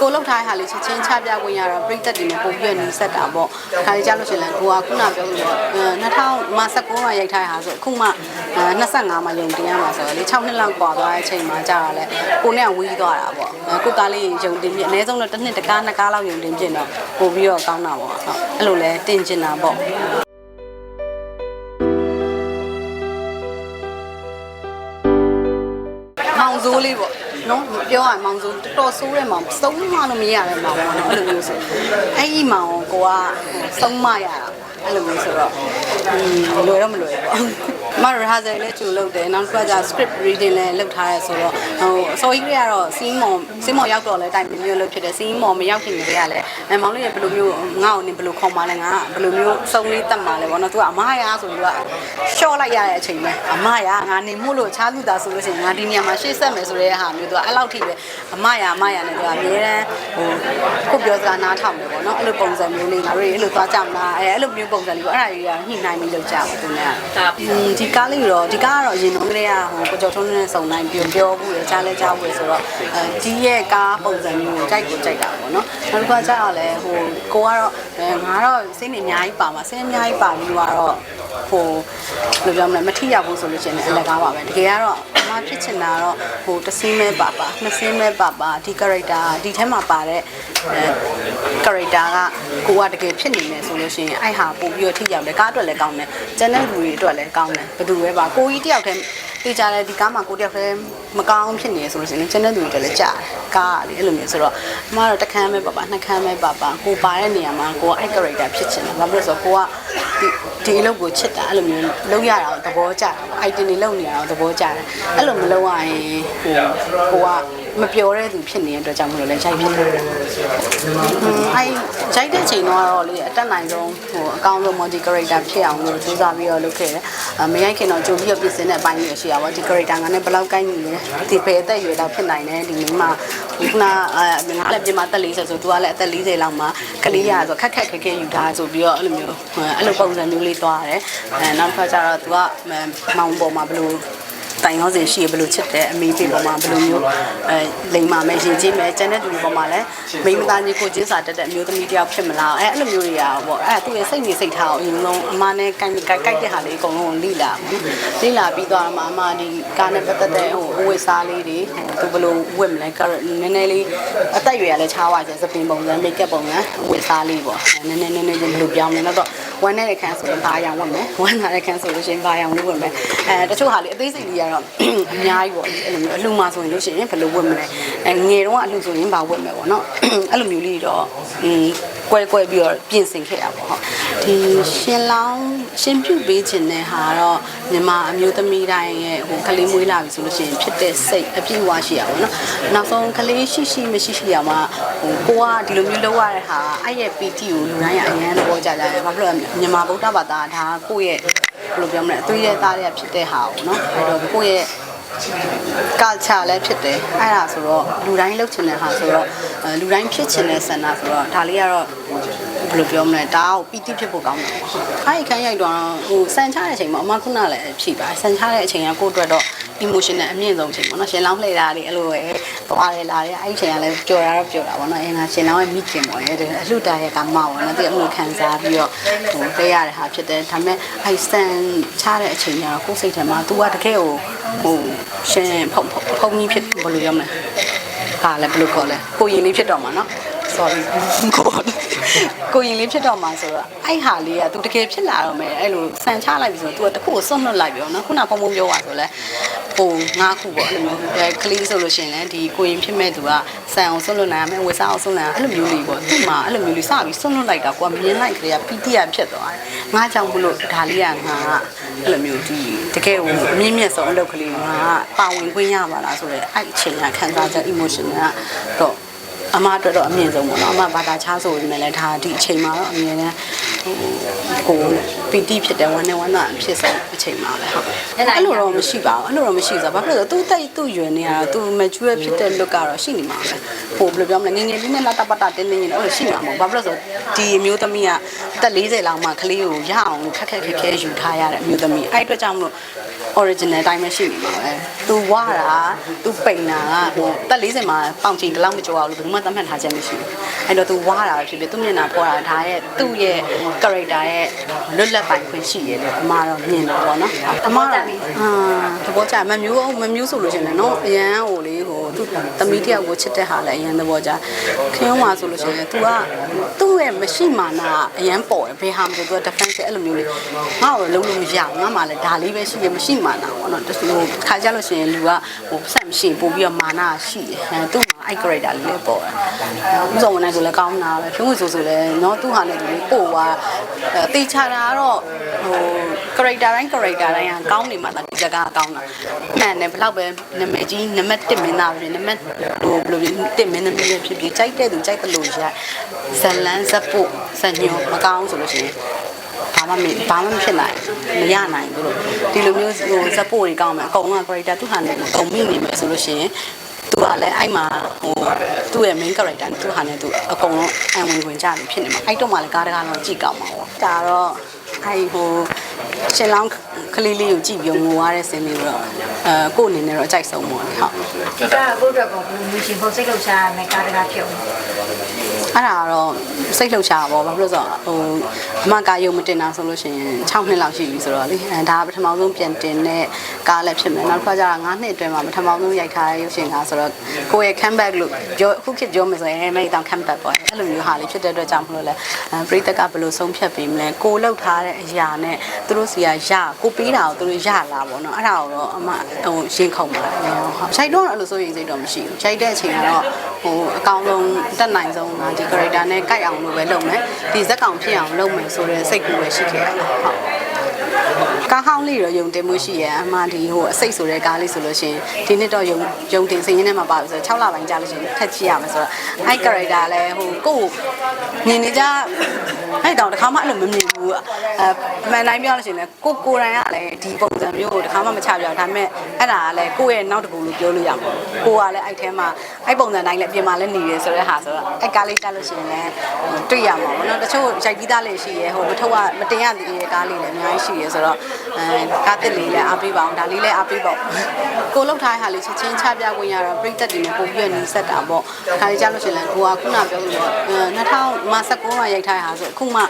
ကိုလောက်ထားတဲ့ဟာလေးချက်ချင်းချပြခွင့်ရတော့ပြိသက်တွေနဲ့ပုံပြည့်နေဆက်တာပေါ့ခါလေးကြားလို့ရှိရင်လည်းကိုကခုနပြောလို့2019မှာရိုက်ထားတဲ့ဟာဆိုအခုမှ25မှာယုံတင်ရမှာဆိုတော့လေ6နှစ်လောက်กว่าသွားတဲ့အချိန်မှာကြာတော့လေကိုနဲ့ဝီးသွားတာပေါ့ကိုကားလေးယုံတင်ပြအနည်းဆုံးတော့တစ်နှစ်တစ်ကားနှစ်ကားလောက်ယုံတင်ပြတော့ပို့ပြီးတော့ကောင်းတာပေါ့ဟုတ်အဲ့လိုလဲတင်ကျင်တာပေါ့ မောင်စိုးလေးပေါ့ နော်ပြောရရင်မောင်စိုးတော်တော်ဆိုးတဲ့မောင်သုံးမလို့မရတဲ့မောင်ပေါ့နော်အဲ့လိုမျိုးဆိုအဲ့ဒီမောင်ကိုကသုံးမရတာအဲ့လိုမျိုးဆိုတော့อืมလွယ်တော့မလွယ်ပေါ့ မရဟာဇယ်လည်းကျူလုပ်တယ်နောက်တစ်ခါကျ script reading လည်းလုပ်ထားရဲဆိုတော့ဟိုအစောကြီးကလေးကတော့စီးမော်စီးမော်ရောက်တော့လဲတိုင်မျိုးလုပ်ဖြစ်တယ်စီးမော်မရောက်ခင်ကလေးကလည်းအဲမောင်လေးကဘယ်လိုမျိုးငါ့ကိုနေဘယ်လိုခေါ်မှလဲငါဘယ်လိုမျိုးစုံလေးတက်မှလဲပေါ့နော်သူကအမရဆိုပြီးတော့ရှော့လိုက်ရတဲ့အချိန်ပဲအမရငါနေမို့လို့ချားလူသားဆိုလို့ရှိရင်ငါဒီနေရာမှာရှေ့ဆက်မယ်ဆိုတဲ့ဟာမျိုးသူကအဲ့လောက်ထိပဲအမရအမရနဲ့သူကအမြဲတမ်းဟိုကိုပြောစကားနားထောင်တယ်ပေါ့နော်အဲ့လိုပုံစံမျိုးလေးငါတို့အဲ့လိုသွားကြမလားအဲအဲ့လိုမျိုးပုံစံလေးပေါ့အဲ့ဒါကြီးကညှိနှိုင်းပြီးလုပ်ကြပါသူနဲ့ဒီကားလေးတော့ဒီကားကတော့အရင်တုန်းကလေးကဟိုကိုကျော်ထုံးနဲ့စုံတိုင်းပြောပြောဘူးလေကြားလဲကြားဘူးလေဆိုတော့အဲဒီရဲ့ကားပုံစံမျိုးကိုကြိုက်ကိုကြိုက်တာပေါ့နော်နောက်တစ်ခါကျတော့လဲဟိုကိုကတော့ငါတော့စိတ်နေအများကြီးပါမှာစိတ်အများကြီးပါပြီးတော့ဟိုဘယ်လိုပြောမလဲမထိရောက်ဘူးဆိုလို့ရှိရင်လည်းအလကားပါပဲတကယ်ကတော့အမဖြစ်ချင်တာတော့ဟိုတစ်စင်းမဲပါပါနှစ်စင်းမဲပါပါဒီ character ဒီထဲမှာပါတဲ့အဲ character ကကိုကတကယ်ဖြစ်နေမယ်ဆိုလို့ရှိရင်အဲ့ဟာပို့ပြီးတော့ထိရောက်တယ်ကားအတွက်လည်းကောင်းတယ်ကျန်တဲ့လူတွေအတွက်လည်းကောင်းတယ်ဘယ်သူပဲပါကိုကြီးတယောက်တည်းတေးကြတယ်ဒီကားမှာကိုတယောက်တည်းမကောင်းဖြစ်နေဆိုလို့ရှိရင်ကျန်တဲ့လူတွေအတွက်လည်းကြားတယ်ကားကလေအဲ့လိုမျိုးဆိုတော့အမကတော့တစ်ခန်းပဲပါပါနှစ်ခန်းပဲပါပါကိုပါတဲ့နေရာမှာကိုကအဲ့ character ဖြစ်ချင်တယ်ဘာဖြစ်လို့လဲဆိုတော့ကိုကဒီဒီအလုပ်ကိုချစ်တာအဲ့လိုမျိုးလုပ်ရတာကိုသဘောကျတယ် item တွေလုပ်နေရတာကိုသဘောကျတယ်အဲ့လိုမလုပ်ရရင်ဟိုကိုက မပြောတဲ့သူဖြစ်နေတဲ့အတွက်ကြောင့်မလို့လဲရိုက်ဖြစ်တယ်။အဲရိုက်တဲ့ချိန်တော့လေအတက်နိုင်ဆုံးဟိုအကောင်းဆုံး multi character ဖြစ်အောင်လို့စူးစမ်းပြီးတော့လုပ်ခဲ့တယ်။မရိုက်ခင်တော့ကြိုပြီးတော့ပြင်ဆင်တဲ့အပိုင်းတွေရှိရပါဘောဒီ character ကလည်းဘယ်လောက်ကိုင်းနေလဲဒီပဲအသက်အရွယ်လောက်ဖြစ်နိုင်တယ်ဒီမိမခုနအဲငါလည်းပြင်မှာတက်40ဆိုသူကလည်းအသက်40လောက်မှာကလေးရဆိုခက်ခက်ခဲခဲယူထားဆိုပြီးတော့အဲ့လိုမျိုးအဲ့လိုပုံစံမျိုးလေးတွားတယ်။အဲနောက်တစ်ခါကျတော့သူကမောင်ပေါ်မှာဘယ်လို တိုင်ရောစင်ရှိဘယ်လိုချစ်တယ်အမေဖေပေါ်မှာဘယ်လိုမျိုးအဲလိမ်မာမယ်ရင်ချင်းမယ်ကျန်တဲ့သူတွေပေါ်မှာလည်းမိမသားကြီးကိုချင်းစာတက်တဲ့အမျိုးသမီးတယောက်ဖြစ်မလားအဲအဲ့လိုမျိုးတွေကပေါ့အဲသူရဲ့စိတ်နေစိတ်ထားကိုအရင်ဆုံးအမနဲ့ကိုက်ကိုက်ကိုက်တဲ့ဟာလေးအကုန်လုံးလိလာလိလာပြီးသွားမှအမဒီကားနဲ့ပတ်သက်တဲ့ဟိုအဝတ်စားလေးတွေသူဘယ်လိုဝတ်မလဲကနည်းနည်းလေးအသက်အရွယ်ကလည်းချားပါကျစပင်ပုံစံမိတ်ကပ်ပုံစံဝတ်စားလေးပေါ့နည်းနည်းနည်းနည်းချင်းဘယ်လိုပြောင်းလဲတော့ဝမ်းနေတဲ့ခန်းဆိုရင်ဘာရောင်ဝတ်မယ်ဝမ်းလာတဲ့ခန်းဆိုလို့ရှိရင်ဘာရောင်လေးဝတ်မယ်အဲတချို့ဟာလေးအသေးစိတ်လေးကတော့အများကြီးပေါ့အဲ့လိုမျိုးအလှမှာဆိုရင်လို့ရှိရင်ဘယ်လိုဝတ်မလဲအဲငယ်တော့အလှဆိုရင်ဘာဝတ်မယ်ပေါ့နော်အဲ့လိုမျိုးလေးတော့อืมကွဲကွဲပြီးတော့ပြင်ဆင်ခဲ့ရပါပေါ့ဒီရှင်လောင်းရှင်ပြုတ်ပေးခြင်းတဲ့ဟာတော့မြန်မာအမျိုးသမီးတိုင်းရဲ့ဟိုကလေးမွေးလာပြီဆိုလို့ရှိရင်ဖြစ်တဲ့စိတ်အပြည့်အဝရှိရပါတော့နောက်ဆုံးကလေးရှိရှိမရှိရှိရမှာဟိုကိုကဒီလိုမျိုးလုပ်ရတဲ့ဟာအဲ့ရဲ့ PT ကိုလူတိုင်းအရင်သဘောကျကြတယ်ဘာဖြစ်လို့လဲမြန်မာဗုဒ္ဓဘာသာဒါကိုယ့်ရဲ့ ဘယ်လိုပြောမလဲအသွေးရဲသားတွေကဖြစ်တဲ့ဟာပေါ့နော်အဲ့တော့ကိုယ့်ရဲ့ culture လည်းဖြစ်တယ်အဲ့ဒါဆိုတော့လူတိုင်းလှုပ်ချင်တဲ့ဟာဆိုတော့လူတိုင်းဖြစ်ချင်တဲ့ဆန္ဒဆိုတော့ဒါလေးကတော့ ဘယ်လိုပြောမလဲဒါကိုပီတိဖြစ်ဖို့ကောင်းတယ်ပေါ့အဲ့ဒီခန်းရိုက်တော့ဟိုစံချတဲ့အချိန်မှာအမခုနလည်းဖြည့်ပါစံချတဲ့အချိန်ကကိုယ့်အတွက်တော့ emotional အမြင့်ဆုံးအချိန်ပေါ့နော်ရှင်လောင်းလှည့်တာလေးအဲ့လိုပဲသွားတယ်လာတယ်အဲ့ဒီအချိန်ကလည်းပျော်တာတော့ပျော်တာပေါ့နော်အင်းကရှင်လောင်းရဲ့မိခင်ပေါ့ရဲ့အလှတာရဲ့ကမပေါ့နော်ဒီအမှုခံစားပြီးတော့ဟိုတွေ့ရတဲ့ဟာဖြစ်တယ်ဒါပေမဲ့အဲ့စံချတဲ့အချိန်ကျတော့ကိုယ်စိတ်ထဲမှာ तू ကတကယ်ကိုဟိုရှင်ဖုံဖုံကြီးဖြစ်ဘယ်လိုပြောမလဲဟာလည်းဘယ်လိုခေါ်လဲကိုရင်လေးဖြစ်တော့မှာနော် sorry ကိုကိုရင်လေးဖြစ်တော့မှာဆိုတော့အဲ့ဟာလေးက तू တကယ်ဖြစ်လာတော့မယ်အဲ့လိုစံချလိုက်ပြီဆိုတော့ तू ကတခုကိုစွန့်လွတ်လိုက်ပြီပေါ့နော်ခုနဖုံဖုံပြောပါဆိုလဲဟိုငါးခုပေါ့အဲ့လိုမျိုးအဲကလေးဆိုလို့ရှိရင်လည်းဒီကိုရင်ဖြစ်မဲ့သူကစံအောင်စွန့်လွတ်နိုင်ရမယ်ဝေစားအောင်စွန့်လွတ်နိုင်အဲ့လိုမျိုးလေးပေါ့သူ့မှာအဲ့လိုမျိုးလေးစပြီးစွန့်လွတ်လိုက်တာကိုကမြင်လိုက်ကလေးကပီတိရဖြစ်သွားတယ်ငါကြောင့်မလို့ဒါလေးကငါကအဲ့လိုမျိုးဒီတကယ်ကိုအမြင့်မြတ်ဆုံးအလုပ်ကလေးငါကပါဝင်ခွင့်ရပါလားဆိုတော့အဲ့အချိန်ကခံစားချက် emotion ကတော့ အမအတွက်တော့အမြင့်ဆုံးပေါ့နော်အမဘာသာချဆိုပေမဲ့လည်းဒါဒီအချိန်မှာတော့အမြင်နဲ့ဟိုကိုပီတိဖြစ်တယ်ဝမ်းနဲ့ဝမ်းသာဖြစ်ဆုံးအချိန်မှာပဲဟုတ်အဲ့လိုတော့မရှိပါဘူးအဲ့လိုတော့မရှိဆိုတော့ဘာဖြစ်လို့လဲသူ့တိုက်သူ့ရွယ်နေရတော့သူ mature ဖြစ်တဲ့ look ကတော့ရှိနေမှာပဲဟိုဘယ်လိုပြောမလဲငငယ်လေးနဲ့လာတပတာတင်းတင်းနေတော့ရှိမှာမဟုတ်ဘာဖြစ်လို့ဆိုဒီအမျိုးသမီးကအသက်40လောက်မှကလေးကိုရအောင်လို့ခက်ခက်ခဲခဲယူထားရတဲ့အမျိုးသမီးအဲ့အတွက်ကြောင့်မလို့ original အတိုင်းပဲရှိနေမှာပဲသူဝါတာသူပိန်တာကဟိုတက်40မှာပေါင်ချင်ဒီလောက်မကြောက်ဘူးဘယ်သူမှသတ်မှတ်ထားချက်မရှိဘူးအဲ့တော့သူဝါတာပဲဖြစ်ဖြစ်သူမျက်နှာပေါ်တာဒါရဲ့သူ့ရဲ့ character ရဲ့လွတ်လပ်ပိုင်ခွင့်ရှိရလို့အမတော့မြင်တာပေါ့နော်အမတော့အာသ ဘောကျမမျိုးမမျိုးဆိုလို့ရှိရင်လည်းနော်အရန်ဟိုလေဟိုသူသမီးတယောက်ကိုချစ်တဲ့ဟာလည်းအရန်သဘောကျခင်းဝါဆိုလို့ရှိရင် तू ကသူ့ရဲ့မရှိမာနာအရန်ပေါ်တယ်ဘယ်ဟာမဆို तू က defense အဲ့လိုမျိုးလေငါ့ကိုလုံးလုံးမရငါမှလည်းဒါလေးပဲရှိရမရှိမာနာပေါ့နော်ဟိုခါကြလို့ရှိရင်လူကဟိုဆက်မရှိပို့ပြီးတော့မာနာရှိတယ်အဲသူ့မှာအဲ့ character လေးလည်းပေါ်တယ်ဥစ္စာဝန်ထမ်းဆိုလည်းကောင်းတာပဲဖြုံးဝဆိုဆိုလည်းနော်သူ့ဟာလည်းဒီလေးပို့သွားတေချာတာကတော့ဟို character တိုင်း character တိုင်းကကောင်းနေမှသာဒီဇက်ကကောင်းတာမှန်တယ်ဘလောက်ပဲနာမည်ကြီးနံပါတ်1မင်းသားပဲနံပါတ်ဟိုဘယ်လိုလဲ1မင်းသမီးပဲဖြစ်ဖြစ်ကြိုက်တဲ့သူကြိုက်တယ်လို့ရဇလန်းဇက်ဖို့ဇညောမကောင်းဆိုလို့ရှိရင်ဘာမှမဘာမှမဖြစ်နိုင်မရနိုင်ဘူးလို့ဒီလိုမျိုးဟိုဇက်ဖို့တွေကောင်းမယ်အကုန်လုံးက character သူ့ဟာနဲ့အုံမိနေမယ်ဆိုလို့ရှိရင်သူကလည်းအဲ့မှာဟိုသူ့ရဲ့ main character နဲ့သူ့ဟာနဲ့သူအကုန်လုံးအံဝင်ဝင်ကြတယ်ဖြစ်နေမှာအဲ့တော့မှလည်းကားတကားတော့ကြည့်ကောင်းမှာပေါ့ဒါတော့ အဲ့ဟိုရှင်လောင်းကလေးလေးကိုကြည့်ပြီးငိုရတဲ့စင်းလေးတော့အဲကို့အနေနဲ့တော့အကြိုက်ဆုံးပေါ့ဟုတ်ဒီကအခုတော့ကိုလူရှင်ပုံစိတ်လောက်ရှာရမယ်ကားတကားဖြစ်အောင် အဲ့ဒါကတော့စိတ်လှုပ်ရှားပါဘာဖြစ်လို့လဲဆိုတော့ဟိုအမကားရုံမတင်တာဆိုလို့ရှိရင်6နှစ်လောက်ရှိပြီဆိုတော့လေအဲဒါကပထမဆုံးပြန်တင်တဲ့ကားလည်းဖြစ်မယ်နောက်တစ်ခါကျတော့9နှစ်အတွင်းမှာပထမဆုံးရိုက်ထားတဲ့ရုပ်ရှင်ကားဆိုတော့ကိုယ့်ရဲ့ comeback လို့ပြောအခုခေတ်ပြောမယ်ဆိုရင်မိတောင် comeback ပေါ့အဲ့လိုမျိုးဟာလေးဖြစ်တဲ့အတွက်ကြောင့်မလို့လဲအဲပရိသတ်ကဘယ်လိုဆုံးဖြတ်ပေးမလဲကိုလှုပ်ထားတဲ့အရာနဲ့သူတို့စီကရကိုပေးတာကိုသူတို့ရလာပေါ့နော်အဲ့ဒါကိုတော့အမဟိုရင်ခုန်ပါဟုတ်ရိုက်တော့အဲ့လိုဆိုရင်စိတ်တော့မရှိဘူးရိုက်တဲ့အချိန်ကတော့ဟိုအကောင်းဆုံးတက်နိုင်ဆုံးကဒီ character နဲ့ကြိုက်အောင်လို့ပဲလုပ်မယ်ဒီဇက်ကောင်ဖြစ်အောင်လုပ်မယ်ဆိုတဲ့စိတ်ကူပဲရှိခဲ့တယ်ဟုတ်ကားဟောင်းလေးတော့ယုံတင်မှုရှိရဲ့အမှဒီဟိုအစိတ်ဆိုတဲ့ကားလေးဆိုလို့ရှိရင်ဒီနှစ်တော့ယုံယုံတင်စိတ်ရင်းထဲမှာပါပြီဆိုတော့6လပိုင်းကြာလို့ရှိရင်ထက်ကြည့်ရမယ်ဆိုတော့အဲ့ character လည်းဟိုကိုယ့်မြင်နေကြ အဲ့တောင်တစ်ခါမှအဲ့လိုမမြင်ဘူးအဲအမှန်တိုင်းပြောလို့ရှိရင်လည်းကိုကိုယ်တိုင်ကလည်းဒီပုံစံမျိုးကိုတစ်ခါမှမချပြဘူးဒါပေမဲ့အဲ့ဒါကလည်းကိုယ့်ရဲ့နောက်တစ်ခုလို့ပြောလို့ရမှာကိုကလည်းအဲ့ထဲမှာအဲ့ပုံစံတိုင်းလည်းအပြင်မှာလည်းနေတယ်ဆိုတဲ့ဟာဆိုတော့အဲ့ကားလေးတက်လို့ရှိရင်လည်းတွေ့ရမှာပေါ့နော်တချို့ရိုက်ပြီးသားလေးရှိရဲဟိုမထုတ်ကမတင်ရသေးတဲ့ကားလေးလည်းအများကြီးရှိရဲဆိုတော့အဲကားတစ်လေးလည်းအားပေးပါအောင်ဒါလေးလည်းအားပေးပါဦးကိုလောက်ထားတဲ့ဟာလေးချက်ချင်းချပြခွင့်ရတော့ပြိသက်တွေနဲ့ပုံပြည့်နေဆက်တာပေါ့ခါလေးကြားလို့ရှိရင်လည်းကိုကခုနပြောလို့2019မှာရိုက်ထားတဲ့ဟာဆိုအခုမှ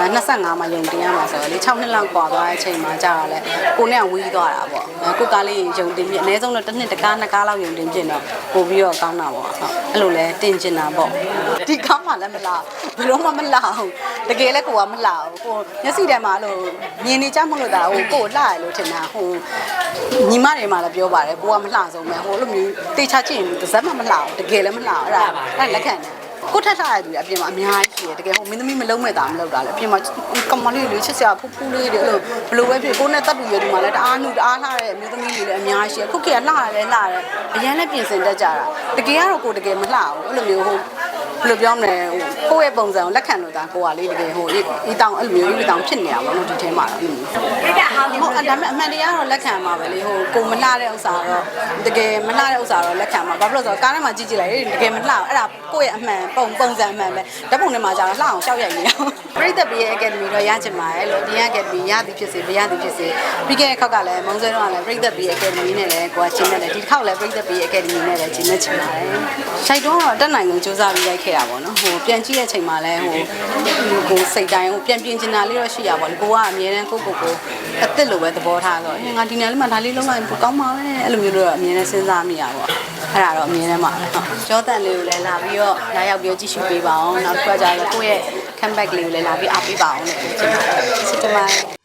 25မှာယုံတင်ရမှာဆိုတော့လေ6နှစ်လောက်กว่าသွားတဲ့အချိန်မှာကြာတော့လေကိုနဲ့ဝီးသွားတာပေါ့ကိုကားလေးယုံတင်ပြအနည်းဆုံးတော့တစ်နှစ်တစ်ကားနှစ်ကားလောက်ယုံတင်ပြတော့ပို့ပြီးတော့ကောင်းတာပေါ့ဟုတ်အဲ့လိုလဲတင်ကျင်တာပေါ့ဒီကားမှလည်းမလားဘယ်တော့မှမလားဘူးတကယ်လည်းကိုကမလားဘူးကိုမျက်စိထဲမှာအဲ့လိုမြင်နေကြမလို့တာဟိုကိုလှရလို့ထင်တာဟိုညီမတွေမှလည်းပြောပါတယ်ကိုကမလှဆုံးပဲဟိုလိုမျိုးတေချာကြည့်ရင်တစ်စက်မှမလှဘူးတကယ်လည်းမလှဘူးအဲ့ဒါအဲ့လက်ခံတယ် ကိုထက်ထားရသူအပြင်မှာအများကြီးရှိတယ်တကယ်ဟိုမင်းသမီးမလုံးမဲ့တာမလုပ်တာလေအပြင်မှာကမလေးလေးချစ်စရာဖူးဖူးလေးတွေအဲ့လိုဘလို့ပဲဖြစ်ကိုနဲ့တက်တူရဒီမှာလည်းတအားနှူတအားလှတဲ့မျိုးသမီးတွေလည်းအများကြီးရှိတယ်ခုခေတ်ကလှရတယ်လှတယ်အရင်လည်းပြင်ဆင်တတ်ကြတာတကယ်ကတော့ကိုတကယ်မလှဘူးအဲ့လိုမျိုးဟို ဘယ်လိုပြောမလဲဟိုကိုယ့်ရဲ့ပုံစံကိုလက်ခံလို့ဒါကိုကလေးတကယ်ဟိုဒီတောင်အဲ့လိုမျိုးဒီတောင်ဖြစ်နေတာပေါ့နော်ဒီထဲမှာတော့ဒီကအဟောင်းဟုတ်အဲ့ဒါပေမဲ့အမှန်တရားတော့လက်ခံမှာပဲလေဟိုကိုမလှတဲ့ဥစ္စာတော့တကယ်မလှတဲ့ဥစ္စာတော့လက်ခံမှာဘာဖြစ်လို့လဲဆိုတော့ကားထဲမှာကြည့်ကြည့်လိုက်တကယ်မလှဘူးအဲ့ဒါကိုယ့်ရဲ့အမှန်ပုံပုံစံအမှန်ပဲဓာတ်ပုံထဲမှာကြာတော့လှအောင်ရှောက်ရိုက်နေအောင်ပြိတ္တပီရဲ့ academy တော့ရချင်ပါတယ်လို့ဒီ academy ရသည်ဖြစ်စေမရသည်ဖြစ်စေပြီးခဲ့တဲ့ခေါက်ကလည်းမုံစဲတော့ကလည်းပြိတ္တပီ academy နဲ့လည်းကိုကချင်းနဲ့လည်းဒီတစ်ခေါက်လည်းပြိတ္တပီ academy နဲ့လည်းချင်းနဲ့ချင်ပါတယ်ရှိုက်တော့တက်နိုင်ကိုစူးစမ်းပြီးရိုက်ခဲ့တာပေါ့နော်ဟိုပြန်ကြည့်တဲ့အချိန်မှာလည်းဟိုကိုစိတ်တိုင်းဟိုပြန်ပြင်ချင်တာလေးတော့ရှိရပါဘောကိုကအမြဲတမ်းကိုကိုကိုအစ်စ်လိုပဲသဘောထားဆိုငါဒီနယ်လေးမှာဒါလေးလုံးလိုက်ပိုကောင်းပါပဲအဲ့လိုမျိုးတော့အမြဲတမ်းစဉ်းစားမိရပါအဲ့ဒါတော့အမြဲတမ်းပါပဲဟုတ်ကြောတန်လေးကိုလည်းလာပြီးတော့လာရောက်ပြီးကြည့်ရှုပေးပါအောင်နောက်တစ်ခါကျတော့ကိုယ့်ရဲ့ comeback လေးကိုလည်းလာပြီးအားပေးပါအောင်လို့ပြောချင်ပါတယ်စစ်တမိုင်း